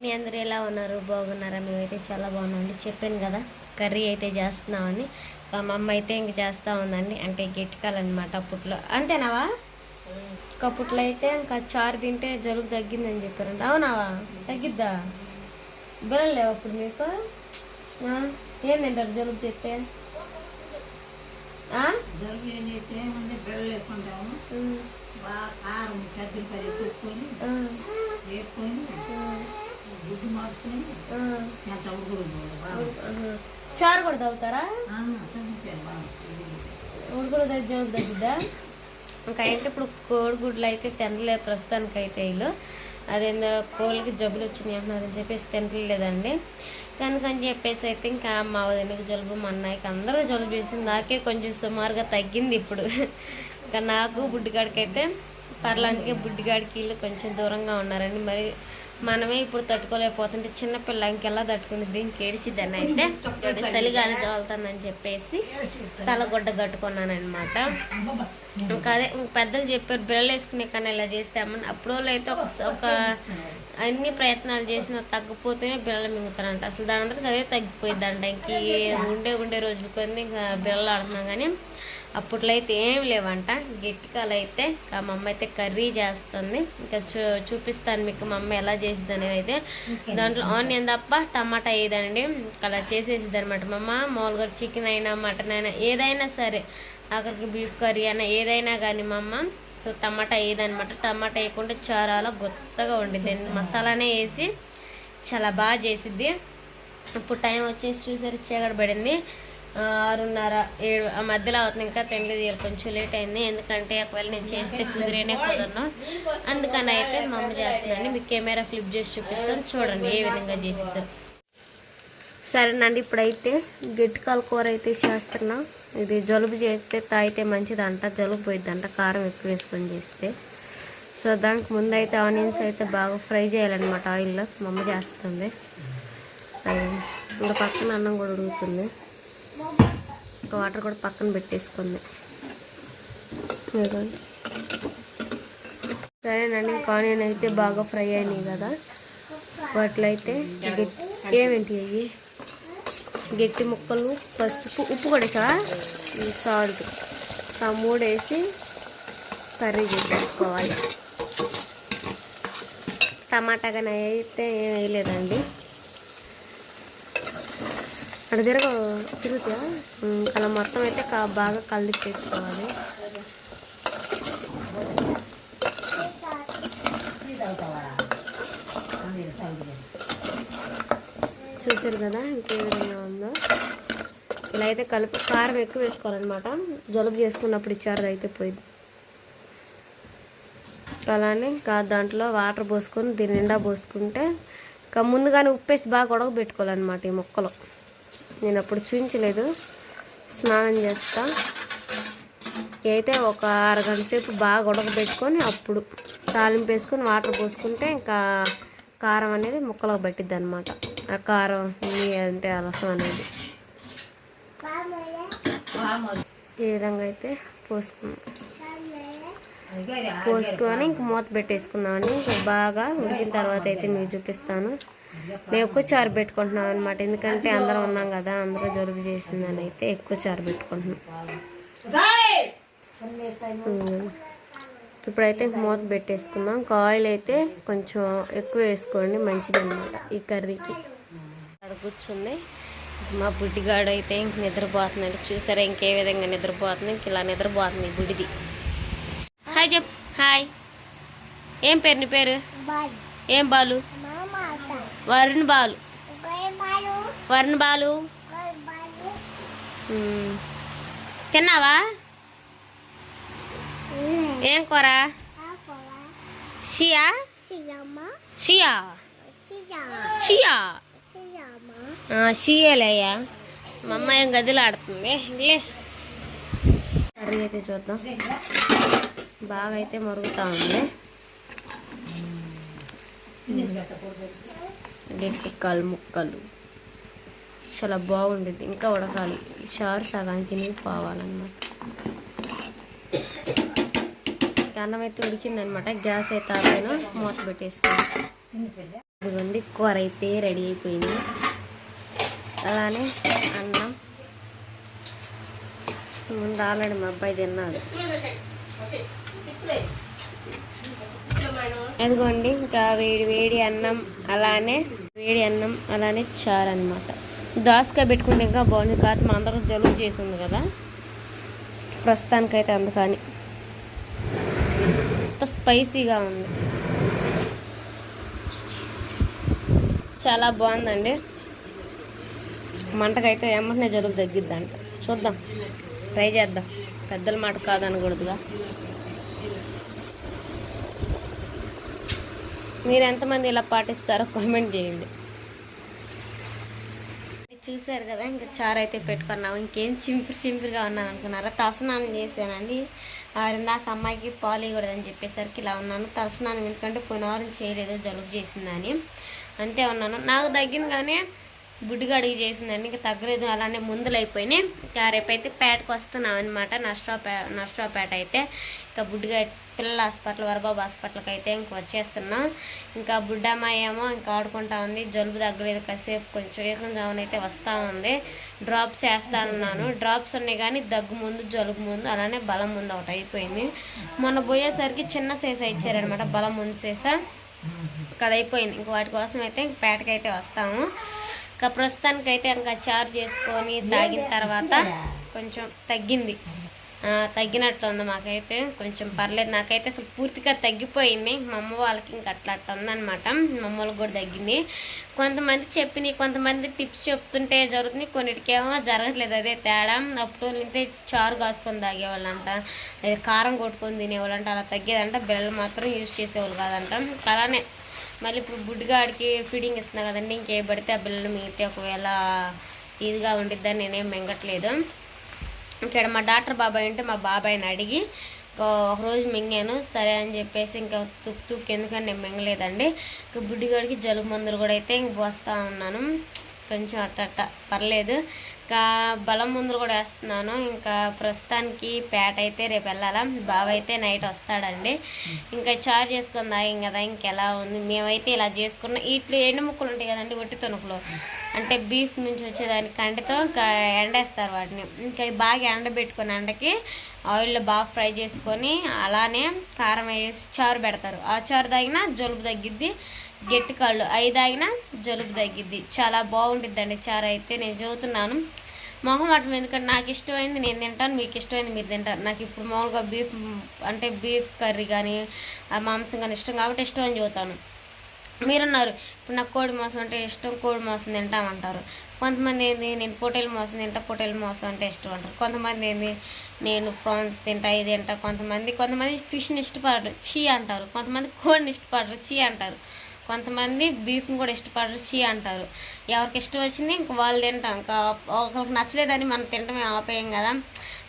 మీ అందరూ ఎలా ఉన్నారు? బాగున్నారా? మేమైతే చాలా బాగున్నామండి. చెప్పాను కదా కర్రీ అయితే చేస్తున్నామని. మా అమ్మ అయితే ఇంక చేస్తూ ఉందండి. అంటే గట్టికాలన్నమాట అప్పట్లో. అంతేనావా? అప్పట్లో అయితే ఇంకా చారు తింటే జలుబు తగ్గిందని చెప్పారండి అవునావా? తగ్గిద్దా? బెల్లం లేవు అప్పుడు మీకు? ఏం తింటారు జలుబు చెప్తే కారం చద్దులు పది గుడ్డు మార్చుకొని. చారు కూడా ఉడుకుడు దగ్గర జోలు తగ్గిద్దా? ఇంకా అయితే ఇప్పుడు కోడిగుడ్లు అయితే తినలేదు ప్రస్తుతానికి అయితే వీళ్ళు. అదేందో కోళ్ళకి జబ్బులు వచ్చినాయి అంటున్నారని చెప్పేసి తినలేదండి. కనుకని చెప్పేసి అయితే ఇంకా మా వదినకి జలుబు మా అన్నయ్యకి అందరూ జలుబు చేసింది. నాకే కొంచెం సుమారుగా తగ్గింది ఇప్పుడు. ఇంకా నాకు బుడ్డిగాడికి అయితే పర్లేదు అందుకే బుడ్డిగాడికి వీళ్ళు కొంచెం దూరంగా ఉన్నారండి. మరి మనమే ఇప్పుడు తట్టుకోలేకపోతుంటే చిన్నపిల్ల ఇంకెలా దీనికి ఇంకేడిసిద్దని అయితే చలిగాలి తోలుతానని చెప్పేసి తలగొడ్డ కట్టుకున్నాను ఇంకా అదే పెద్దలు చెప్పారు బిల్లలు వేసుకునే కన్నా ఇలా చేస్తే అమ్మ అప్పుడు అయితే ఒక ఒక అన్ని ప్రయత్నాలు చేసినా తగ్గిపోతేనే బిల్లలు మింగుతారంట. అసలు దాని అందరికి అదే తగ్గిపోయిందంట ఇంక ఉండే ఉండే రోజులు కొన్ని ఇంకా బిల్లలు ఆడుతున్నాం కానీ అప్పట్లో అయితే ఏం లేవంట. గట్టికాలు అయితే ఇంకా మా అమ్మ అయితే కర్రీ చేస్తుంది. ఇంకా చూ చూపిస్తాను మీకు మా అమ్మ ఎలా చేసిద్ది అనేది అయితే దాంట్లో ఆనియన్ తప్ప టమాటా వేయదండి అలా చేసేసిద్ది అనమాట మా అమ్మ మామూలుగా చికెన్ అయినా మటన్ అయినా ఏదైనా సరే. అక్కడికి బీఫ్ కర్రీ అయినా ఏదైనా కానీ మా అమ్మ సో టమాటా వేయదనమాట టమాటా వేయకుండా చారాలో గొత్తగా వండిద్ది. మసాలానే వేసి చాలా బాగా చేసిద్ది. ఇప్పుడు టైం వచ్చేసి చూసారు చీకటి పడింది. ఆరున్నర ఏడు ఆ మధ్యలో అవుతుంది. ఇంకా తినలేదు ఇవాళ కొంచెం లేట్ అయింది. ఎందుకంటే ఒకవేళ నేను చేస్తే కుదిరేనే కుదరను. అందుకని అయితే మా అమ్మ చేస్తుందండి. మీకు కెమెరా ఫ్లిప్ చేసి చూపిస్తాను. చూడండి ఏ విధంగా చేసిద్దో. సరేనండి ఇప్పుడైతే గట్టికాల కూర అయితే చేస్తున్నా. ఇది జలుబు చేస్తే తాగితే మంచిదంట. జలుబు పోయిద్దంట. కారం ఎక్కువ వేసుకొని చేస్తే. సో దానికి ముందు అయితే ఆనియన్స్ అయితే బాగా ఫ్రై చేయాలన్నమాట. ఆయిల్లో మా అమ్మ చేస్తుంది. ఇంకా పక్కన అన్నం కూడా ఉడుకుతుంది. ఇంకా వాటర్ కూడా పక్కన పెట్టేసుకుంది. సరేనండి. ఇంకా ఆనియన్ అయితే బాగా ఫ్రై అయినాయి కదా. వాటిలో అయితే ఏమేంటి అవి? గట్టి ముక్కలు పసుపు ఉప్పు కూడా వేసా సాల్ట్. ఆ మూడు వేసి కర్రీ చేసేసుకోవాలి. టమాటా కానీ అయితే ఏం వేయలేదండి. అక్కడ తిరగ తిరుగుతా అలా మొత్తం అయితే కా- బాగా కలిపి చేసుకోవాలి చూసారు కదా ఇంకే విధంగా ఉందో? ఇలా అయితే కలిపి కారం ఎక్కువ వేసుకోవాలన్నమాట. జలుబు చేసుకున్నప్పుడు ఇచ్చారు అయితే పోయింది. అలానే ఇంకా దాంట్లో వాటర్ పోసుకొని దీని నిండా పోసుకుంటే ఇంకా ముందుగానే ఉప్పేసి బాగా ఉడకబెట్టుకోవాలన్నమాట ఈ మొక్కలు. నేను అప్పుడు చూపించలేదు స్నానం చేస్తా. అయితే ఒక అరగంట సేపు బాగా ఉడకబెట్టుకొని అప్పుడు తాలింపు వేసుకొని వాటర్ పోసుకుంటే ఇంకా కారం అనేది ముక్కలకు పట్టిద్ది అనమాట ఆ కారం అంటే అలసం రసం అనేది. ఈ విధంగా అయితే పోసుకున్నాం. పోసుకొని ఇంక మూత పెట్టేసుకున్నామని బాగా ఉడికిన తర్వాత అయితే మీకు చూపిస్తాను. మేము ఎక్కువ చారు పెట్టుకుంటున్నాం అనమాట ఎందుకంటే అందరం ఉన్నాం కదా అందరూ జలుబు చేసిందని అయితే ఎక్కువ చారు పెట్టుకుంటున్నాం. ఇప్పుడైతే మూత పెట్టేసుకుందాం. ఆయిల్ అయితే కొంచెం ఎక్కువ వేసుకోండి మంచిది అనమాట ఈ కర్రీకి. అక్కడ కూర్చుంది. మా బుడ్డిగాడు అయితే ఇంక నిద్రపోతున్నాడు. చూసారా ఇంకే విధంగా నిద్రపోతుంది? ఇంక ఇలా నిద్రపోతుంది బుడిది హాయ్ చెప్ హాయ్. ఏం పేరు నీ పేరు? ఏం బాలు? వరుణ్ బాలు. వరుణ్ బాలు. తిన్నావా? ఏం కూర? షియా? షియా. షియా. షియాలయ్యా మా అమ్మ ఏం గదిలో ఆడుతుంది. కర్రీ అయితే చూద్దాం. బాగా అయితే మరుగుతూ ఉంది. గట్టి కలు ముక్కలు. చాలా బాగుండేది ఇంకా ఉడకాలి. ఈ చారు సగానికి పోవాలన్నమాట. అన్నం అయితే ఉడికిందనమాట గ్యాస్ అయితే ఆపైన. మూత పెట్టేసుకున్నాను ఇదిగోండి కూర అయితే రెడీ అయిపోయింది. అలానే అన్నం. ముందు ఆల్రెడీ మా అబ్బాయి తిన్నాడు. అదిగోండి ఇంకా వేడి వేడి అన్నం అలానే వేడి అన్నం అలానే చారు అనమాట దోసకాయ పెట్టుకుంటే ఇంకా బాగుంది కాదు మా అందరూ జలుబు చేసింది కదా. ప్రస్తుతానికైతే అందుకని. అంత స్పైసీగా ఉంది. చాలా బాగుందండి. మంటకైతే వెంటనే జలుబు తగ్గిద్దంట. చూద్దాం. ట్రై చేద్దాం. పెద్దల మాట కాదనకూడదుగా. మీరు ఎంతమంది ఇలా పాటిస్తారో కామెంట్ చేయండి. చూసారు కదా ఇంకా చారు అయితే పెట్టుకున్నాము. ఇంకేం చింపిరి చింపిరిగా ఉన్నాను అనుకున్నారా? తలస్నానం చేశానండి. ఇందాక అమ్మాయికి పాలు ఇవ్వకూడదని చెప్పేసరికి ఇలా ఉన్నాను. తలస్నానం ఎందుకంటే పునవారం చేయలేదు జలుబు చేసిందని. అంతే ఉన్నాను. నాకు తగ్గింది కానీ గుడ్డిగా అడిగి చేసిందండి. ఇంకా తగ్గలేదు అలానే ముందులు అయిపోయినాయి. ఇంకా రేపైతే పేటకు వస్తున్నాం అనమాట నష్టపే నష్టపేట అయితే. ఇంకా బుడ్డిగా పిల్లల హాస్పిటల్ వరబాబు హాస్పిటల్కి అయితే ఇంక వచ్చేస్తున్నాం. ఇంకా బుడ్డమ్మాయి ఏమో ఇంకా ఆడుకుంటా ఉంది. జలుబు తగ్గలేదు కాసేపు కొంచెం ఏకం జామున అయితే వస్తూ ఉంది. డ్రాప్స్ వేస్తానున్నాను డ్రాప్స్ ఉన్నాయి కానీ దగ్గు ముందు జలుబు ముందు అలానే బలం ముందు ఒకటి అయిపోయింది. మొన్న పోయేసరికి చిన్న సేస ఇచ్చారనమాట బలం ముందు సేస. ఇంకా అది అయిపోయింది. ఇంక వాటి కోసం అయితే ఇంక పేటకైతే వస్తాము. ఇంకా ప్రస్తుతానికి అయితే ఇంకా చార్జ్ చేసుకొని తాగిన తర్వాత కొంచెం తగ్గింది. తగ్గినట్లుంది ఉంది మాకైతే. కొంచెం పర్లేదు. నాకైతే అసలు పూర్తిగా తగ్గిపోయింది. మా అమ్మ వాళ్ళకి ఇంక అట్లా అట్లా అనమాట మా అమ్మ వాళ్ళకి కూడా తగ్గింది. కొంతమంది చెప్పినాయి కొంతమంది టిప్స్ చెప్తుంటే జరుగుతుంది. కొన్నిటికేమో జరగట్లేదు. అదే తేడా. అప్పుడు నింతే చారు కాసుకొని తాగేవాళ్ళంట. అదే కారం కొట్టుకొని తినేవాళ్ళంట. అలా తగ్గేదంట. బిళ్ళలు మాత్రం యూజ్ చేసేవాళ్ళు కాదంట. అలానే మళ్ళీ ఇప్పుడు బుడ్డిగాడికి ఫీడింగ్ ఇస్తున్నా కదండి ఇంకే పడితే ఆ పిల్లలు మిగితే ఒకవేళ ఇదిగా ఉండిద్దని నేనేం మింగట్లేదు. ఇక్కడ మా డాక్టర్ బాబాయ్ ఉంటే మా బాబాయ్ని అడిగి ఒకరోజు మింగాను సరే అని చెప్పేసి ఇంకా తుక్కు తుక్కు ఎందుకని నేను మింగలేదండి. ఇంకా బుడ్డిగాడికి జలుబు మందులు కూడా అయితే ఇంక పోస్తూ ఉన్నాను. కొంచెం అట్ట అట్ట పర్లేదు. ఇంకా బలం ముందులు కూడా వేస్తున్నాను. ఇంకా ప్రస్తుతానికి పేట అయితే రేపు వెళ్ళాలా. బావ అయితే నైట్ వస్తాడండి. ఇంకా చార్జ్ చేసుకుందా తాగాం కదా ఇంకెలా ఉంది? మేమైతే ఇలా చేసుకున్నాం ఇట్లు ఎండు ముక్కలు ఉంటాయి కదండి ఒట్టి తొనుకులు అంటే బీఫ్ నుంచి వచ్చేదానికి కంటితో ఇంకా ఎండేస్తారు వాటిని. ఇంకా బాగా ఎండబెట్టుకుని ఎండకి ఆయిల్లో బాగా ఫ్రై చేసుకొని అలానే కారం వేసి చారు పెడతారు. ఆ చారు తాగినా జలుబు తగ్గిద్ది గట్టి కళ్ళు అవి తాగినా జలుబు తగ్గిద్ది. చాలా బాగుంటుందండి చారు అయితే నేను చదువుతున్నాను. మొహమాటం ఎందుకంటే నాకు ఇష్టమైంది నేను తింటాను మీకు ఇష్టమైంది మీరు తింటారు. నాకు ఇప్పుడు మామూలుగా బీఫ్ అంటే బీఫ్ కర్రీ కానీ ఆ మాంసం కానీ ఇష్టం కాబట్టి ఇష్టం అని చదువుతాను. మీరున్నారు. ఇప్పుడు నాకు కోడి మాంసం అంటే ఇష్టం కోడి మాంసం తింటామంటారు. కొంతమంది ఏంది నేను పొటేల్ మాంసం తింటా పొటేలు మాంసం అంటే ఇష్టం అంటారు. కొంతమంది ఏంది నేను ప్రాన్స్ తింటా ఇది తింటా కొంతమంది కొంతమంది ఫిష్ని ఇష్టపడరు చీ అంటారు. కొంతమంది కోడిని ఇష్టపడరు చీ అంటారు. కొంతమంది బీఫ్ని కూడా ఇష్టపడరు చీ అంటారు. ఎవరికి ఇష్టం వచ్చింది ఇంక వాళ్ళు తింటాం ఇంకా ఒకరికి నచ్చలేదని మనం తినటమే ఆపేయం కదా.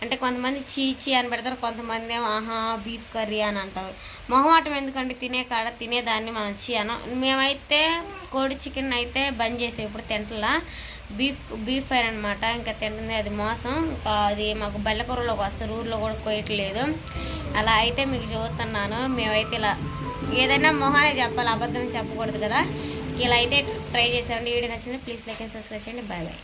అంటే కొంతమంది చీ చీ అని పెడతారు కొంతమంది ఏమో ఆహా బీఫ్ కర్రీ అని అంటారు. మొహమాటం ఎందుకంటే తినే కాడ తినేదాన్ని మనం చీ అనం మేమైతే కోడి చికెన్ అయితే బంద్ చేసే ఇప్పుడు తింటలా. బీఫ్ బీఫ్ ఫ్రై అనమాట ఇంకా తింటుంది అది మోసం. ఇంకా అది మాకు బెల్లకూరలోకి వస్తారు ఊర్లో కూడా కోయట్లేదు అలా అయితే మీకు చదువుతున్నాను మేమైతే ఇలా ఏదైనా మొహానే చెప్పాలి అబద్ధం చెప్పకూడదు కదా. ఇలా అయితే ట్రై చేసామండి వీడియో నచ్చింది ప్లీజ్ లైక్ అండ్ సబ్స్క్రైబ్ చేయండి బాయ్ బాయ్.